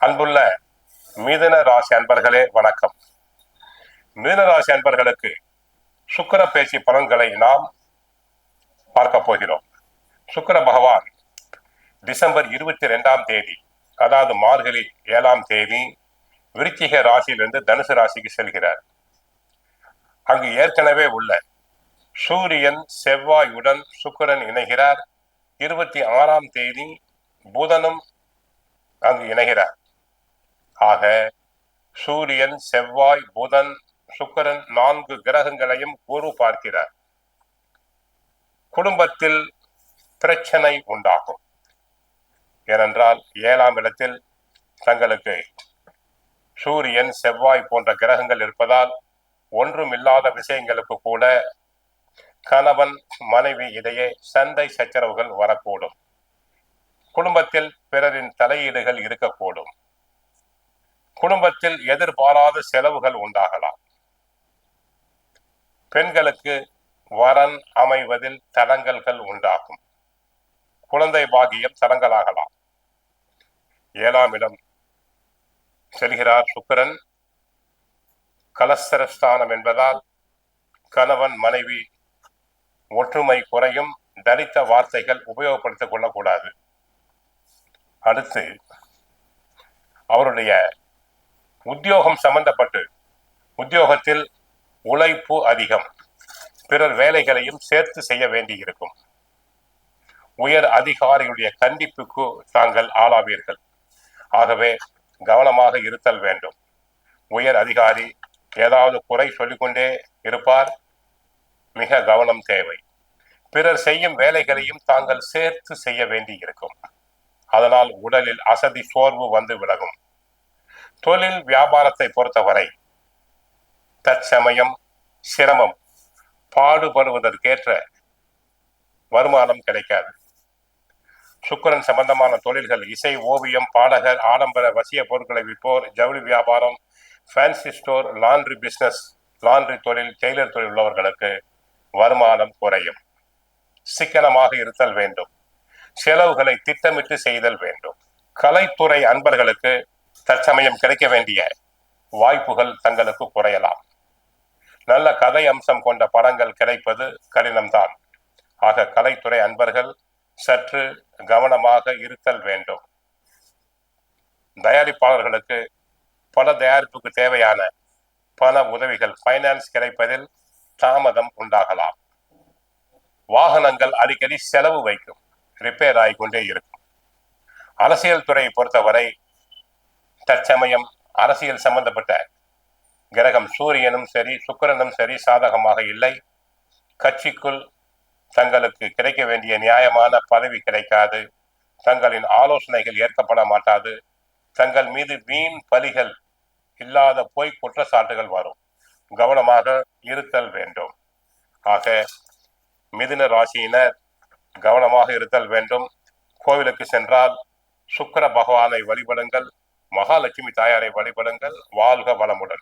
அன்புள்ள மிதுன ராசி அன்பர்களே வணக்கம். மிதுன ராசி அன்பர்களுக்கு சுக்கிர பேச்சு பலன்களை நாம் பார்க்க போகிறோம். சுக்கிர பகவான் டிசம்பர் இருபத்தி ரெண்டாம் தேதி அதாவது மார்கழி ஏழாம் தேதி விருச்சிக ராசியிலிருந்து தனுசு ராசிக்கு செல்கிறார். அங்கு ஏற்கனவே உள்ள சூரியன் செவ்வாயுடன் சுக்கிரன் இணைகிறார். இருபத்தி ஆறாம் தேதி புதனும் அங்கு இணைகிறார். ஆக சூரியன் செவ்வாய் புதன் சுக்கிரன் நான்கு கிரகங்களையும் குரு பார்க்கிறார். குடும்பத்தில் பிரச்சனை உண்டாகும். ஏனென்றால் ஏழாம் இடத்தில் தங்களுக்கு சூரியன் செவ்வாய் போன்ற கிரகங்கள் இருப்பதால் ஒன்றுமில்லாத விஷயங்களுக்கு கூட கணவன் மனைவி இடையே சண்டை சச்சரவுகள் வரக்கூடும். குடும்பத்தில் பிறரின் தலையீடுகள் இருக்கக்கூடும். குடும்பத்தில் எதிர்பாராத செலவுகள் உண்டாகலாம். பெண்களுக்கு வரன் அமைவதில் தடங்கல்கள் உண்டாகும். குழந்தை பாகியம் தடங்கலாகலாம். ஏழாம் இடம் செல்கிறார் சுக்கிரன். கலஸ்தரஸ்தானம் என்பதால் கணவன் மனைவி ஒற்றுமை குறையும் தலித்த வார்த்தைகள் உபயோகப்படுத்திக் கொள்ளக்கூடாது. அடுத்து அவருடைய உத்தியோகம் சம்பந்தப்பட்டு உத்தியோகத்தில் உழைப்பு அதிகம். பிறர் வேலைகளையும் சேர்த்து செய்ய வேண்டியிருக்கும். உயர் அதிகாரியுடைய கண்டிப்புக்கு தாங்கள் ஆளாவீர்கள். ஆகவே கவனமாக இருத்தல் வேண்டும். உயர் அதிகாரி ஏதாவது குறை சொல்லிக்கொண்டே இருப்பார். மிக கவனம் தேவை. பிறர் செய்யும் வேலைகளையும் தாங்கள் சேர்த்து செய்ய வேண்டியிருக்கும். அதனால் உடலில் அசதி சோர்வு வந்து விலகும். தொழில் வியாபாரத்தை பொறுத்தவரை தற்சமயம் சிரமம் பாடுபடுவதற்கேற்ற வருமானம் கிடைக்காது. சுக்கரன் சம்பந்தமான தொழில்கள் இசை ஓவியம் பாடகர் ஆடம்பர வசிய பொருட்களை விற்போர் ஜவுளி வியாபாரம் fancy store laundry business laundry தொழில் டெய்லர் தொழில் உள்ளவர்களுக்கு வருமானம் குறையும். சிக்கனமாக இருத்தல் வேண்டும். செலவுகளை திட்டமிட்டு செய்தல் வேண்டும். கலைத்துறை அன்பர்களுக்கு தற்சமயம் கிடைக்க வேண்டிய வாய்ப்புகள் தங்களுக்கு குறையலாம். நல்ல கதை அம்சம் கொண்ட படங்கள் கிடைப்பது கடினம்தான். ஆக கலைத்துறை அன்பர்கள் சற்று கவனமாக இருத்தல் வேண்டும். தயாரிப்பாளர்களுக்கு பல தயாரிப்புக்கு தேவையான பண உதவிகள் ஃபைனான்ஸ் கிடைப்பதில் தாமதம் உண்டாகலாம். வாகனங்கள் அடிக்கடி செலவு வைக்கும் ரிப்பேர் ஆகிக்கொண்டே இருக்கும். அரசியல் துறையை பொறுத்தவரை தற்சமயம் அரசியல் சம்பந்தப்பட்ட கிரகம் சூரியனும் சரி சுக்கிரனும் சரி சாதகமாக இல்லை. கட்சிக்குள் தங்களுக்கு கிடைக்க வேண்டிய நியாயமான பதவி கிடைக்காது. தங்களின் ஆலோசனைகள் ஏற்கப்பட மாட்டாது. தங்கள் மீது வீண் பலிகள் இல்லாத பொய் குற்றச்சாட்டுகள் வரும். கவனமாக இருத்தல் வேண்டும். ஆக மிதுன ராசியினர் கவனமாக இருத்தல் வேண்டும். கோவிலுக்கு சென்றால் சுக்கிர பகவானை வழிபடுங்கள். மகாலட்சுமி தாயாரை வழிபடுங்கள். வாழ்க வளமுடன்.